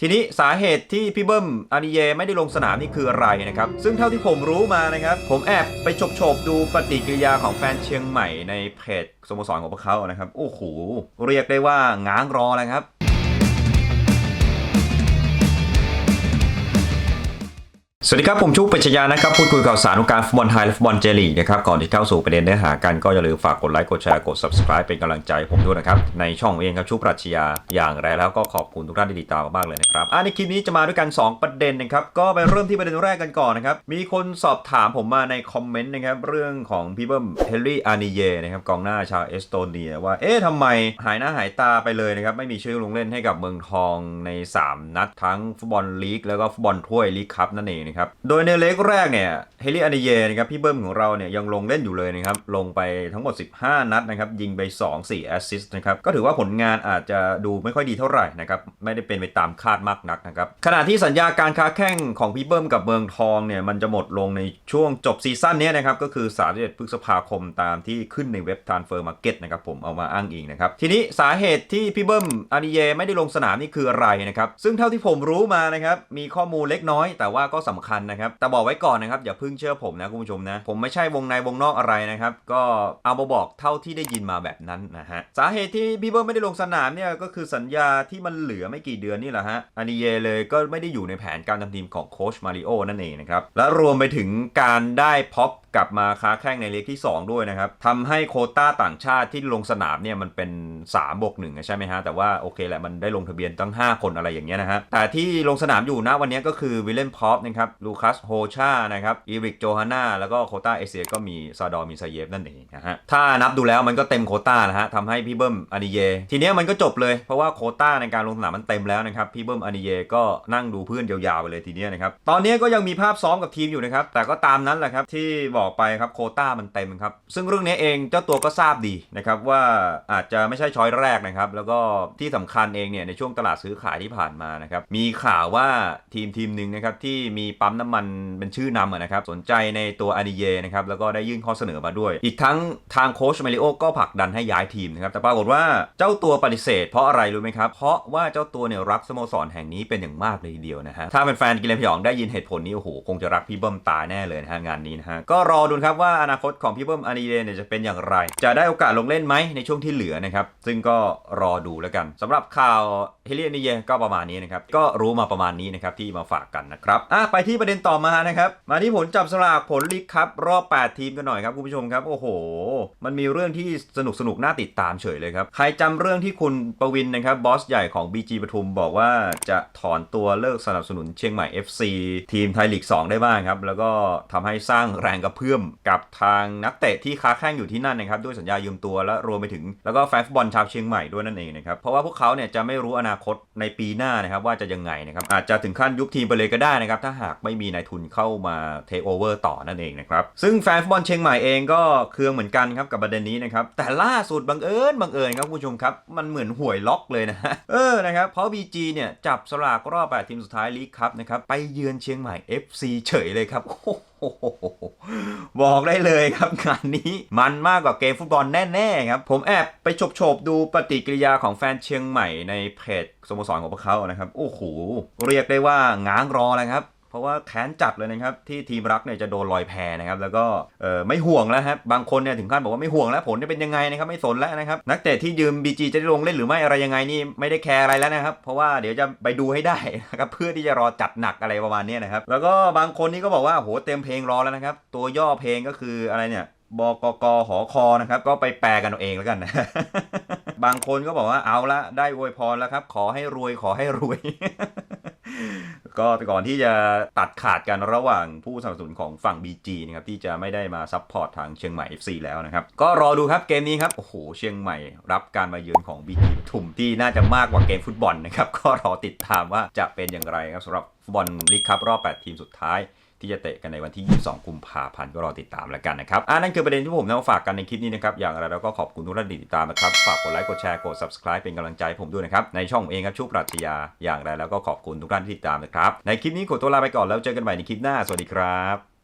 ทีนี้สาเหตุที่พี่เบิ้มอานิเยไม่ได้ลงสนามนี่คืออะไรนะครับ ซึ่งเท่าที่ผมรู้มานะครับ ผมแอบไปฉกฉบดูปฏิกิริยาของแฟนเชียงใหม่ในเพจสโมสรของพวกเขานะครับ โอ้โห เรียกได้ว่าง้างรอเลยครับ สวัสดีครับผมชุกปัญชยานะครับพูดคุยข่าวสารวงการฟุตบอลไทยและฟุตบอลเจลีกนะครับก่อนที่เข้าสู่ประเด็นเนื้อหากันก็อย่าลืมฝากกดไลค์กดแชร์กด subscribe เป็นกำลังใจผมด้วยนะครับในช่องเองครับชุกปรัชญาอย่างไรแล้วก็ขอบคุณทุกท่านที่ติดตามมากเลยนะครับอะในคลิปนี้จะมาด้วยกัน 2 ประเด็นนะครับก็ไปเริ่มที่ประเด็นแรกกันก่อนนะครับมีคนสอบถามผมมาในคอมเมนต์นะครับเรื่องของพี่เบิ้มเฮนรี่อานิเยนะครับกองหน้าชาวเอสโตเนียว่าเอ๊ะทำไมหายหน้าหายตาไปเลยนะครับไม่มีชื่อลงเล่นให้กับเมืองทองใน 3 นัดทั้งฟุตบอลลีกแล้วก็ฟุตบอลถ้วยลีกคัพนั่นเองนะครับ โดยในเล็กแรกเนี่ยเฮลีอานิเยนะครับพี่เบิ้มของเราเนี่ยยังลงเล่นอยู่เลยนะครับลงไปทั้งหมด 15 นัดนะครับยิงไป 2 4แอสซิสต์นะครับก็ถือว่าผลงานอาจจะดูไม่ค่อยดีเท่าไหร่นะครับไม่ได้เป็นไปตามคาดมากนักนะครับขณะที่สัญญาการค้าแข่งของพี่เบิ้มกับเมืองทองเนี่ยมันจะหมดลงในช่วงจบซีซั่นนี้นะครับก็คือ31พฤษภาคมตามที่ขึ้นในเว็บ Transfer Market นะครับผมเอามาอ้างอิงนะครับทีนี้สาเหตุที่พี่เบิ้มอานิเยไม่ได้ลงสนามนี่คืออะไรนะครับซึ่งเท่าที่ผมรู้มานะครับมีข้อมูลเล็กน้อย แต่ว่าก็สำคัญนะครับ แต่บอกไว้ก่อนนะครับอย่าเพิ่งเชื่อผมนะคุณผู้ชมนะ ผมไม่ใช่วงในวงนอกอะไรนะครับ ก็เอามาบอกเท่าที่ได้ยินมาแบบนั้นนะฮะ สาเหตุที่พี่เบิ้มไม่ได้ลงสนามเนี่ยก็คือสัญญาที่มันเหลือไม่กี่เดือนนี่แหละฮะอานิเยเลยก็ไม่ได้อยู่ในแผนการทำทีมของโค้ชมาริโอนั่นเองนะครับ และรวมไปถึงการได้พ็อปกลับมาค้าแข่งในเล็กที่ 2 ด้วยนะครับทำให้โคต้าต่างชาติที่ลงสนามเนี่ยมันเป็น3บวก1ใช่ไหมฮะ แต่ว่าโอเคแหละมันได้ลงทะเบียนตั้ง 5 คนอะไรอย่างเงี้ยนะฮะ แต่ที่ลงสนามอยู่นะวันนี้ก็คือวิลเลนพอปนะครับลูคัสโฮชานะครับอีริกโจฮาน่าแล้วก็โคต้าเอเชียก็มีซาดอมิซาเยฟนั่นเองนะฮะถ้านับดูแล้วมันก็เต็มโคต้าแล้วฮะทำให้พี่เบิ้มอานิเย ทีเนี้ยมันก็จบเลยเพราะว่าโคต้าในการลงสนามมันเต็มแล้วนะครับพี่เบิ้มอานิเยก็นั่งดูเพื่อนยาวๆไปเลยทีเนี้ยนะครับตอนนี้ก็ยังมีภาพซ้อมกับทีมอยู่นะครับแต่ก็ตามนั้นแหละครับที่บอกไปครับโคต้ามันเต็มครับซึ่งเรื่องนี้เองเจ้าตัวก็ทราบดีนะครับว่าอาจจะไม่ใช่ช้อยแรกนะครับแล้วก็ที่สำคัญเองเนี่ยในช่วงตลาดซื้อขายที่ผ่านมานะครับมีข่าวว่าทีมทีมหนึ่งนะครับที่มีปั๊มน้ำมันเป็นชื่อนำนะครับสนใจในตัวอานิเยนะครับแล้วก็ได้ยื่นข้อเสนอมาด้วย อีกทั้งทางโค้ชมาริโอก็ผลักดันให้ย้ายทีมนะครับแต่ปรากฏว่าเจ้าตัวปฏิเสธ เพราะอะไรรู้ไหมครับ เพราะว่าเจ้าตัวเนี่ยรักสโมสรแห่งนี้เป็นอย่างมากเลยทีเดียวนะฮะถ้าเป็นแฟนกิเลนพยองได้ยินเหตุผลนี้โอ้โหคงจะรักพี่เบิ้มตายแน่เลยนะฮะงานนี้นะฮะก็รอดูครับว่าอนาคตของพี่เบิ้มอานีเดเนี่ยจะเป็นอย่างไร จะได้โอกาสลงเล่นไหมในช่วงที่เหลือนะครับซึ่งก็รอดูแล้วกันสำหรับข่าวเฮเลียนิเยก็ประมาณนี้นะครับก็รู้มาประมาณนี้นะครับที่มาฝากกันนะครับอะไปที่ประเด็นต่อมานะครับ มาที่ผลจับสลากผลลีกครับรอบ 8 ทีมกันหน่อยครับคุณผู้ชมครับ โอ้โห มันมีเรื่องที่สนุกสนุกน่าติดตามเฉยเลยครับ ใครจำเรื่องที่คุณประวินนะครับบอสใหญ่ของ BG ปทุมบอกว่าจะถอนตัวเลิกสนับสนุนเชียงใหม่ FC ทีมไทยลีก 2 ได้บ้างครับ แล้วก็ทำให้สร้างแรงกระเพื่อมกับทางนักเตะที่ค้าแข่งอยู่ที่นั่นนะครับด้วยสัญญายืมตัวและรวมไปถึง แล้วก็แฟนฟุตบอลชาวเชียงใหม่ด้วยนั่นเองนะครับเพราะว่าพวกเขาเนี่ยจะไม่รู้อนาคตในปีหน้านะครับว่าจะยังไงนะครับอาจจะถึงขั้นยุบทีมไปเลยก็ได้นะครับถ้าหากไม่มีนายทุนเข้ามาเทคโอเวอร์ต่อนั่นเองนะครับ ซึ่งแฟนฟุตบอลเชียงใหม่เองก็เคืองเหมือนกันครับกับประเด็นนี้นะครับ แต่ล่าสุดบังเอิญบังเอิญครับคุณผู้ชมครับ มันเหมือนหวยล็อกเลยนะเออนะครับเพราะ BG เนี่ยจับสลากรอบ8ทีมสุดท้ายลีกครับนะครับไปเยือนเชียงใหม่ FC เฉยเลยครับโอ้โหบอกได้เลยครับงานนี้มันมากกว่าเกมฟุตบอลแน่ๆครับ ผมแอบไปฉบๆดูปฏิกิริยาของแฟนเชียงใหม่ในเพจสโมสรของพวกเขานะครับ โอ้โห เรียกได้ว่าง้างรอเลยครับ ราะว่าแค้นจัดเลยนะครับที่ทีมรักเนี่ยจะโดนลอยแพนะครับแล้วก็เออไม่ห่วงแล้วครับบางคนเนี่ยถึงขั้นบอกว่าไม่ห่วงแล้วผลจะเป็นยังไงนะครับไม่สนแล้วนะครับนักเตะที่ยืม BG จะได้ลงเล่นหรือไม่อะไรยังไงนี่ไม่ได้แคร์อะไรแล้วนะครับเพราะว่าเดี๋ยวจะไปดูให้ได้นะครับเพื่อที่จะรอจัดหนักอะไรประมาณนี้นะครับแล้วก็บางคนนี่ก็บอกว่าโหเต็มเพลงรอแล้วนะครับตัวย่อเพลงก็คืออะไรเนี่ยบกกหอคอนะครับก็ไปแปลกันเอาเองแล้วกันนะบางคนก็บอกว่าเอาละได้อวยพรแล้วครับ ขอให้รวยขอให้รวย ก็ก่อนที่จะตัดขาดกันระหว่างผู้สนับสนุนของฝั่ง BG นะครับที่จะไม่ได้มาซัพพอร์ตทางเชียงใหม่ FC แล้วนะครับ ก็รอดูครับเกมนี้ครับ โอ้โห เชียงใหม่รับการมาเยือนของ BG ทุ่มที่น่าจะมากกว่าเกมฟุตบอลนะครับ ก็รอติดตามว่าจะเป็นอย่างไรครับสำหรับฟุตบอลลีกคัพรอบ 8 ทีมสุดท้าย ที่จะเตะกันในวันที่ 22 กุมภาพันธ์ก็รอติดตามแล้วกันนะครับอ่านั่นคือประเด็นที่ผมนำมาฝากกันในคลิปนี้นะครับอย่างไรเราก็ขอบคุณทุกท่านที่ติดตามนะครับฝากกดไลค์กดแชร์กด subscribe เป็นกำลังใจผมด้วยนะครับในช่องผมเองครับชูปรัชญาอย่างไรแล้วก็ขอบคุณทุกท่านที่ติดตามนะครับในคลิปนี้ขอตัวลาไปก่อนแล้วเจอกันใหม่ในคลิปหน้าสวัสดีครับ